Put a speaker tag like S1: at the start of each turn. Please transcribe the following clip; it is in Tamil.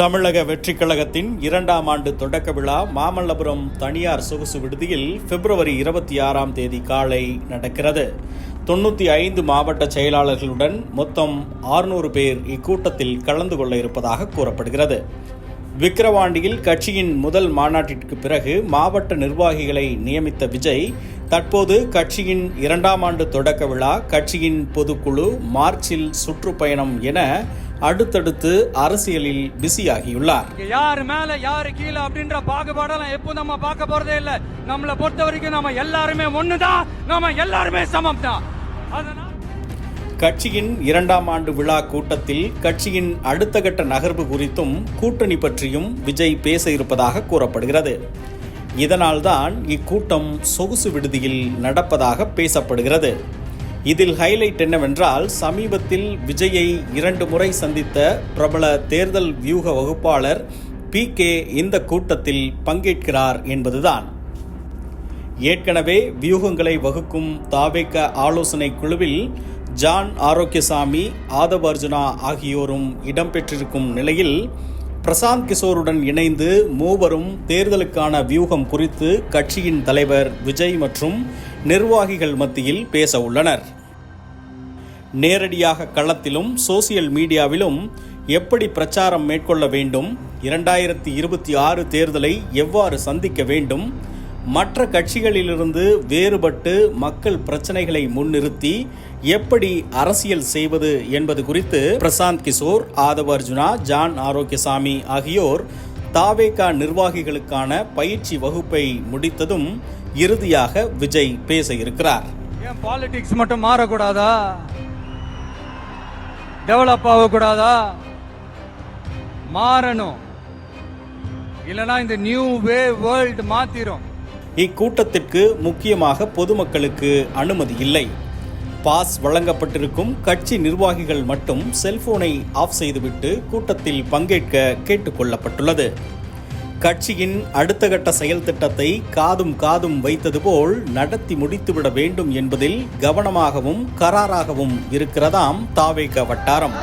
S1: தமிழக வெற்றிக் கழகத்தின் இரண்டாம் ஆண்டு தொடக்க விழா மாமல்லபுரம் தனியார் சொகுசு விடுதியில் பிப்ரவரி இருபத்தி ஆறாம் தேதி காலை நடக்கிறது. தொண்ணூற்றி ஐந்து மாவட்ட செயலாளர்களுடன் மொத்தம் ஆறுநூறு பேர் இக்கூட்டத்தில் கலந்து கொள்ள இருப்பதாக கூறப்படுகிறது. விக்கிரவாண்டியில் கட்சியின் முதல் மாநாட்டிற்கு பிறகு மாவட்ட நிர்வாகிகளை நியமித்த விஜய் தற்போது கட்சியின் இரண்டாம் ஆண்டு தொடக்க விழா கட்சியின் பொதுக்குழு மார்ச்சில் சுற்றுப்பயணம் என அடுத்தடுத்து அரசியலில் பிஸியாகியுள்ளார்.
S2: யாரு மேல யாரு கீழே அப்படின்ற பாகுபாடெல்லாம் எப்போ நம்ம பார்க்க போறதே இல்ல. நம்மள பொறுத்த வரைக்கும் நம்ம எல்லாருமே ஒண்ணுதான் நம்ம எல்லாருமே சமம் தான்
S1: கட்சியின் இரண்டாம் ஆண்டு விழா கூட்டத்தில் கட்சியின் அடுத்த கட்ட நகர்வு குறித்தும் கூட்டணி பற்றியும் விஜய் பேச இருப்பதாக கூறப்படுகிறது. இதனால்தான் இக்கூட்டம் சொகுசு விடுதியில் நடப்பதாக பேசப்படுகிறது. இதில் ஹைலைட் என்னவென்றால் சமீபத்தில் விஜயை இரண்டு முறை சந்தித்த பிரபல தேர்தல் வியூக வகுப்பாளர் பி கே இந்த கூட்டத்தில் பங்கேற்கிறார் என்பதுதான். ஏற்கனவே வியூகங்களை வகுக்கும் தாவேக்க ஆலோசனை குழுவில் ஜான் ஆரோக்கியசாமி ஆதவ அர்ஜுனா ஆகியோரும் இடம்பெற்றிருக்கும் நிலையில் பிரசாந்த் கிஷோருடன் இணைந்து மூவரும் தேர்தலுக்கான வியூகம் குறித்து கட்சியின் தலைவர் விஜய் மற்றும் நிர்வாகிகள் மத்தியில் பேச உள்ளனர். நேரடியாக களத்திலும் சோசியல் மீடியாவிலும் எப்படி பிரச்சாரம் மேற்கொள்ள வேண்டும் இரண்டாயிரத்தி இருபத்தி ஆறு தேர்தலை எவ்வாறு சந்திக்க வேண்டும் மற்ற கட்சிகளிலிருந்து வேறுபட்டு மக்கள் பிரச்சனைகளை முன்னிறுத்தி எப்படி அரசியல் செய்வது என்பது குறித்து பிரசாந்த் கிஷோர் ஆதவ அர்ஜுனா ஜான் ஆரோக்கியசாமி ஆகியோர் தாவேகா நிர்வாகிகளுக்கான பயிற்சி வகுப்பை முடித்ததும் இறுதியாக விஜய் பேச இருக்கிறார்.
S2: ஏன் பாலிடிக்ஸ் மட்டும் மாறக்கூடாதா? டெவலப் ஆகக்கூடாதா? மாறணும். இல்லனா இந்த நியூ வே வேர்ல்ட் மாத்திரும்.
S1: இக்கூட்டத்திற்கு முக்கியமாக பொதுமக்களுக்கு அனுமதி இல்லை. பாஸ் வழங்கப்பட்டிருக்கும் கட்சி நிர்வாகிகள் மட்டும் செல்போனை ஆஃப் செய்துவிட்டு கூட்டத்தில் பங்கேற்க கேட்டுக்கொள்ளப்பட்டுள்ளது. கட்சியின் அடுத்த கட்ட செயல் திட்டத்தை காதும் காதும் வைத்தது போல் நடத்தி முடித்துவிட வேண்டும் என்பதில் கவனமாகவும் கராராகவும் இருக்கிறதாம் தாவேக வட்டாரம்.